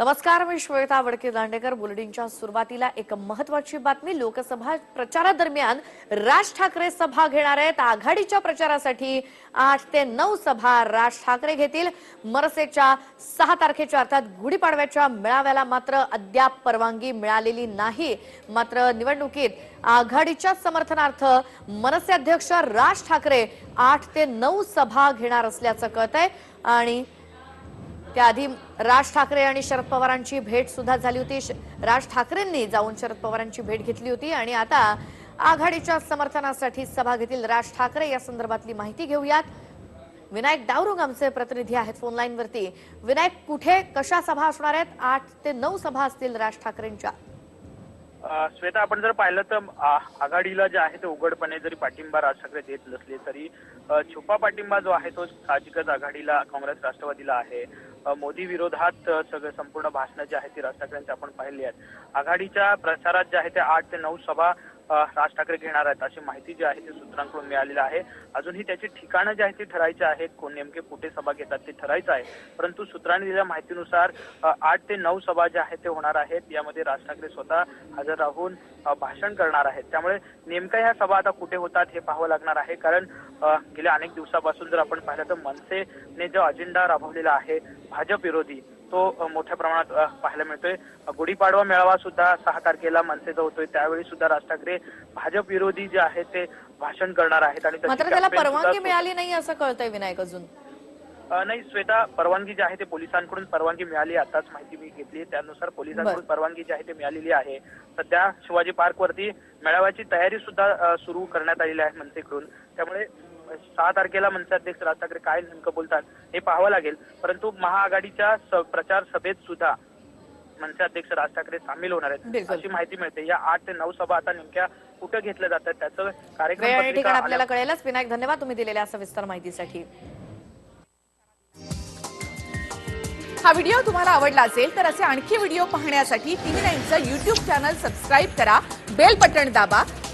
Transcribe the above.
नमस्कार मी श्वेता वडके दांडेकर. बुलेटिनच्या सुरुवातीला एक महत्वाची बातमी लोकसभा प्रचारादरम्यान राज ठाकरे सभा घेणार आहेत. आघाडीच्या प्रचारासाठी आठ ते नऊ सभा राज ठाकरे घेतील. मनसेच्या सहा तारखेच्या अर्थात गुढीपाडव्याच्या मेळाव्याला मात्र अद्याप परवानगी मिळालेली नाही. मात्र निवडणुकीत आघाडीच्या समर्थनार्थ मनसे अध्यक्ष राज ठाकरे आठ ते नऊ सभा घेणार असल्याचं कळत आहे आणि त्याआधी राज ठाकरे आणि शरद पवारांची भेट सुद्धा झाली होती. श- राज ठाकरेंनी जाऊन शरद पवारांची भेट घेतली होती आणि आता आघाडीच्या समर्थनासाठी सभा घेतील. राज ठाकरे या संदर्भातली माहिती घेऊयात. विनायक डावरुंग आमचे प्रतिनिधी आहेत फोन वरती विनायक कुठे कशा सभा असणार आहेत? आठ ते नऊ सभा असतील राज ठाकरेंच्या. श्वेता आपण जर पाहिलं तर आघाडीला जे आहे ते उघडपणे जरी पाठिंबा राज ठाकरे देत नसले तरी छुपा पाठिंबा जो आहे तो साहजिकच आघाडीला काँग्रेस राष्ट्रवादीला आहे. मोदी विरोधात सगळं संपूर्ण भाषणं जी आहेत ती राज ठाकरेंची आपण पाहिली आहेत. आघाडीच्या प्रचारात जे आहे ते आठ ते नऊ सभा राज ठाकरे घेणार आहेत. अशी माहिती जी आहे ती सूत्रांकडून मिळालेली आहे. अजूनही त्याची ठिकाणं जी आहेत ती ठरायची आहेत. कोण नेमके कुठे सभा घेतात ते ठरायचं आहे. परंतु सूत्रांनी दिलेल्या माहितीनुसार आठ ते नऊ सभा ज्या आहेत ते होणार आहेत. यामध्ये राज ठाकरे स्वतः हजर राहून भाषण करणार आहेत. त्यामुळे नेमक्या ह्या सभा आता कुठे होतात हे पाहावं लागणार आहे. कारण गेल्या अनेक दिवसापासून जर आपण पाहिलं तर मनसेने जो अजेंडा राबवलेला आहे भाजप विरोधी तो मोठ्या प्रमाणात पाहायला मिळतोय. गुढीपाडवा मेळावा सुद्धा सहा तारखेला मनसेचा होतोय. त्यावेळी सुद्धा राज ठाकरे भाजप विरोधी जे आहे ते भाषण करणार आहेत आणि मात्र त्याला परवानगी मिळाली नाही असं कळतंय विनायक अजून. नाही श्वेता परवानगी जी आहे ते पोलिसांकडून परवानगी मिळाली. आताच माहिती मी घेतली त्यानुसार पोलिसांकडून. परवानगी जी आहे ते मिळालेली आहे. सध्या शिवाजी पार्क वरती मेळाव्याची तयारी सुद्धा सुरू करण्यात आलेली आहे मनसेकडून. त्यामुळे सहा तारखेला मनसे अध्यक्ष राज ठाकरे काय नेमकं बोलतात हे पाहावं लागेल. परंतु महाआघाडीच्या प्रचार सभेत सुद्धा मनसे अध्यक्ष राज ठाकरे सामील होणार आहेत. अशी माहिती मिळते. या आठ ते नऊ सभा आता नेमक्या कुठं घेतल्या जातात? त्याचं कार्यक्रम ठिकाण आपल्याला कळेलच. विनायक धन्यवाद तुम्ही दिलेल्या सविस्तर माहितीसाठी. हा व्हिडिओ तुम्हाला आवडला असेल तर असे आणखी व्हिडिओ पाहण्यासाठी टीव्ही नाईनचं युट्यूब चॅनल सबस्क्राईब करा. बेल बटण दाबा.